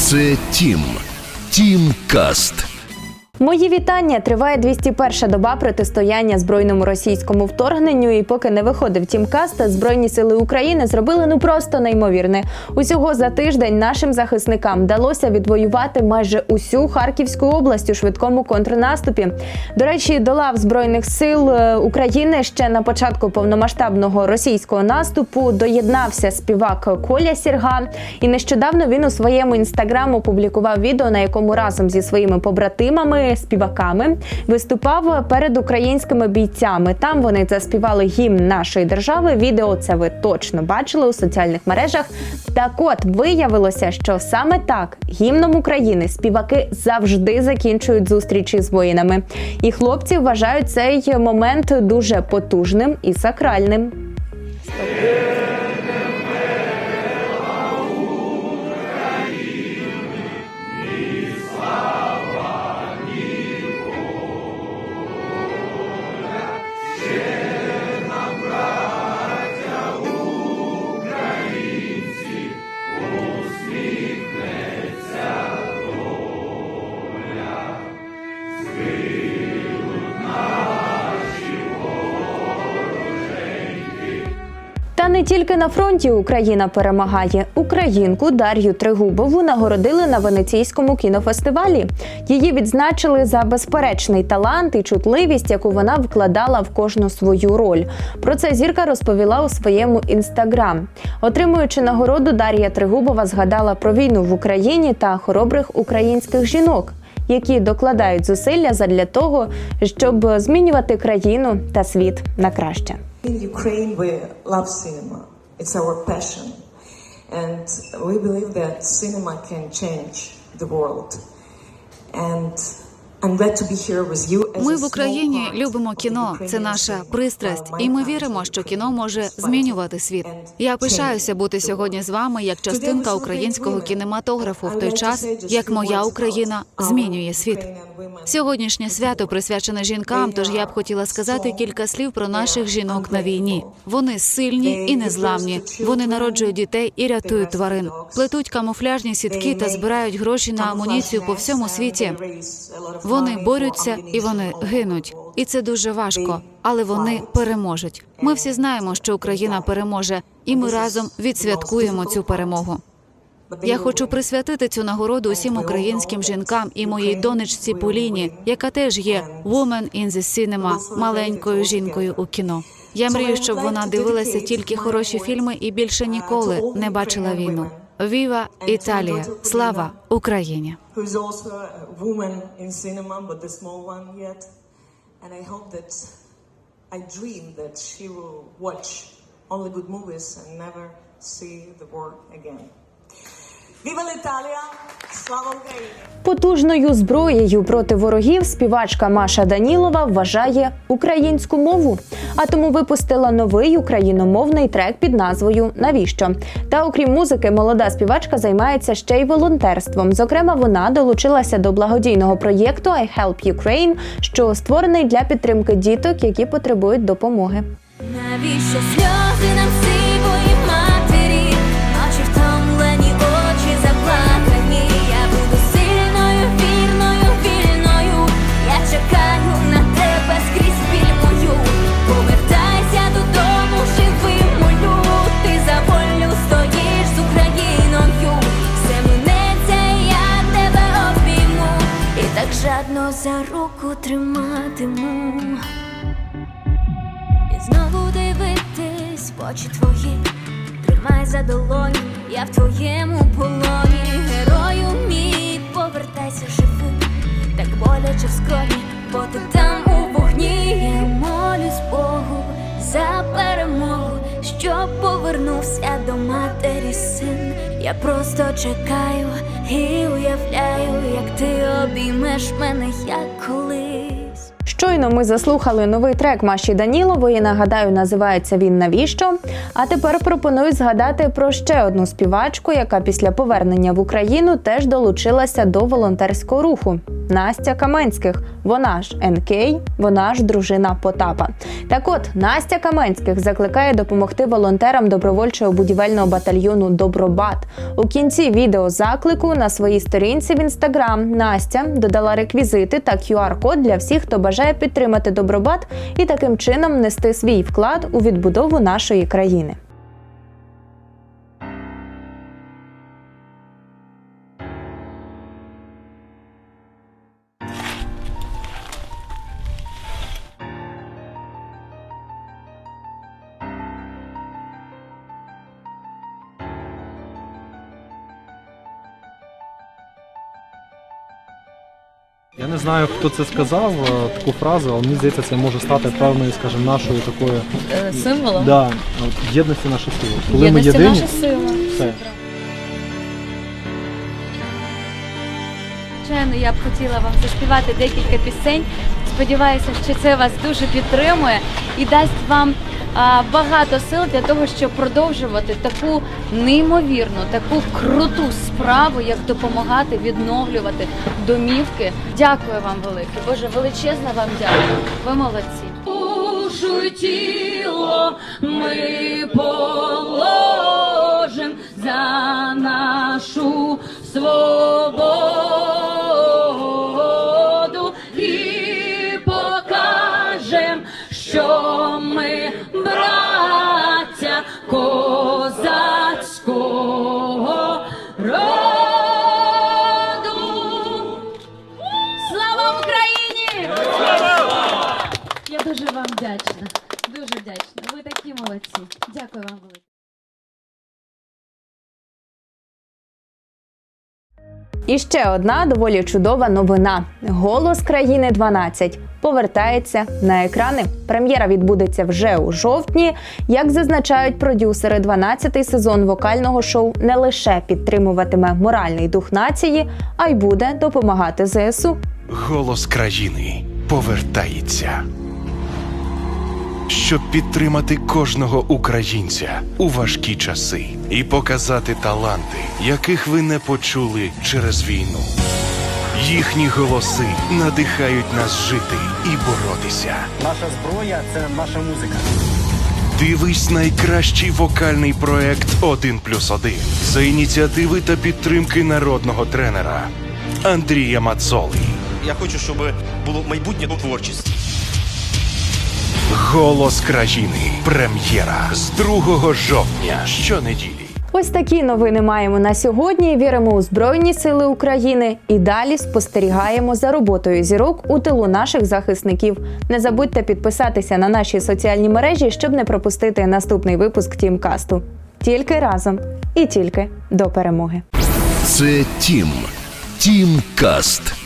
Це Тім. Тім Каст. Мої вітання. Триває 201-ша доба протистояння збройному російському вторгненню. І поки не виходив тімкаст, збройні сили України зробили ну просто неймовірне. Усього за тиждень нашим захисникам вдалося відвоювати майже усю Харківську область у швидкому контрнаступі. До речі, до лав збройних сил е, України ще на початку повномасштабного російського наступу доєднався співак Коля Сірга. І нещодавно він у своєму інстаграм опублікував відео, на якому разом зі своїми побратимами, співаками виступав перед українськими бійцями. Там вони заспівали гімн нашої держави. Відео це ви точно бачили у соціальних мережах. Так от виявилося, що саме так гімном України співаки завжди закінчують зустрічі з воїнами. І хлопці вважають цей момент дуже потужним і сакральним. Не тільки на фронті Україна перемагає. Українку Дар'ю Тригубову нагородили на венеційському кінофестивалі. Її відзначили за безперечний талант і чутливість, яку вона вкладала в кожну свою роль. Про це зірка розповіла у своєму інстаграм. Отримуючи нагороду, Дар'я Тригубова згадала про війну в Україні та хоробрих українських жінок. Які докладають зусилля задля того, щоб змінювати країну та світ на краще. In Ukraine, we love cinema. It's our passion. And we believe that cinema can change the world. And Ми в Україні любимо кіно. Це наша пристрасть, Uh, і ми віримо, що кіно може змінювати світ. Я пишаюся бути сьогодні з вами як частинка українського кінематографу в той час, як моя Україна змінює світ. Сьогоднішнє свято присвячене жінкам. Тож я б хотіла сказати кілька слів про наших жінок на війні. Вони сильні і незламні. Вони народжують дітей і рятують тварин, плетуть камуфляжні сітки та збирають гроші на амуніцію по всьому світі. Вони борються і вони гинуть, і це дуже важко, але вони переможуть. Ми всі знаємо, що Україна переможе, і ми разом відсвяткуємо цю перемогу. Я хочу присвятити цю нагороду усім українським жінкам і моїй донечці Поліні, яка теж є «Woman in the Cinema» – маленькою жінкою у кіно. Я мрію, щоб вона дивилася тільки хороші фільми і більше ніколи не бачила війну. Віва Італія! Слава Україні! And I hope that I dream that she will watch only good movies and never see the war again. Viva l'Italia! Слава Україні! Потужною зброєю проти ворогів співачка Маша Данілова вважає українську мову, а тому випустила новий україномовний трек під назвою Навіщо? Та окрім музики, молода співачка займається ще й волонтерством. Зокрема, вона долучилася до благодійного проєкту I Help Ukraine, що створений для підтримки діток, які потребують допомоги. Навіщо сльози нам сивої за руку триматиму. І знову дивитись в очі твої, тримай за долоні, я в твоєму полоні, герою мій, повертайся живим, так боляче в скроні, бо ти там у вогні. Я молюсь Богу за перемогу, щоб повернувся до матері син. Я просто чекаю і уявляю, як ти мене як колись. Щойно ми заслухали новий трек Маші Данілової. Нагадаю, називається він Навіщо? А тепер пропоную згадати про ще одну співачку, яка після повернення в Україну теж долучилася до волонтерського руху. Настя Каменських. Вона ж НК, вона ж дружина Потапа. Так от Настя Каменських закликає допомогти волонтерам добровольчого будівельного батальйону Добробат. У кінці відео заклику на своїй сторінці в інстаграм Настя додала реквізити та QR-код для всіх, хто бажає підтримати Добробат і таким чином внести свій вклад у відбудову нашої країни. Я не знаю, хто це сказав, е, таку фразу, але мені здається, це може стати певною, скажімо, нашою такою Символом да, от, єдності нашої сили. Коли єдності ми єдині, наша сила. все. Звичайно, я б хотіла вам заспівати декілька пісень. Сподіваюся, що це вас дуже підтримує і дасть вам багато сил для того, щоб продовжувати таку неймовірну, таку круту справу, як допомагати відновлювати домівки. Дякую вам велике. Боже, величезна вам дякую. Ви молодці. Душу тіло ми положим за нашу свободу дуже вам вдячна. Дуже вдячна. Ви такі молодці. Дякую вам велике. І ще одна доволі чудова новина: Голос країни 12 повертається на екрани. Прем'єра відбудеться вже у жовтні. Як зазначають продюсери, 12-й сезон вокального шоу не лише підтримуватиме моральний дух нації, а й буде допомагати ЗСУ. Голос країни повертається. Щоб підтримати кожного українця у важкі часи і показати таланти, яких ви не почули через війну. Їхні голоси надихають нас жити і боротися. Наша зброя це наша музика. Дивись найкращий вокальний проект «1 плюс 1» за ініціативи та підтримки народного тренера Андрія Мацоли. Я хочу, щоб було майбутнє у творчості. Голос країни. Прем'єра з 2 жовтня щонеділі. Ось такі новини маємо на сьогодні. Віримо у Збройні Сили України і далі спостерігаємо за роботою зірок у тилу наших захисників. Не забудьте підписатися на наші соціальні мережі, щоб не пропустити наступний випуск Тімкасту. Тільки разом і тільки до перемоги. Це Тім. Тімкаст.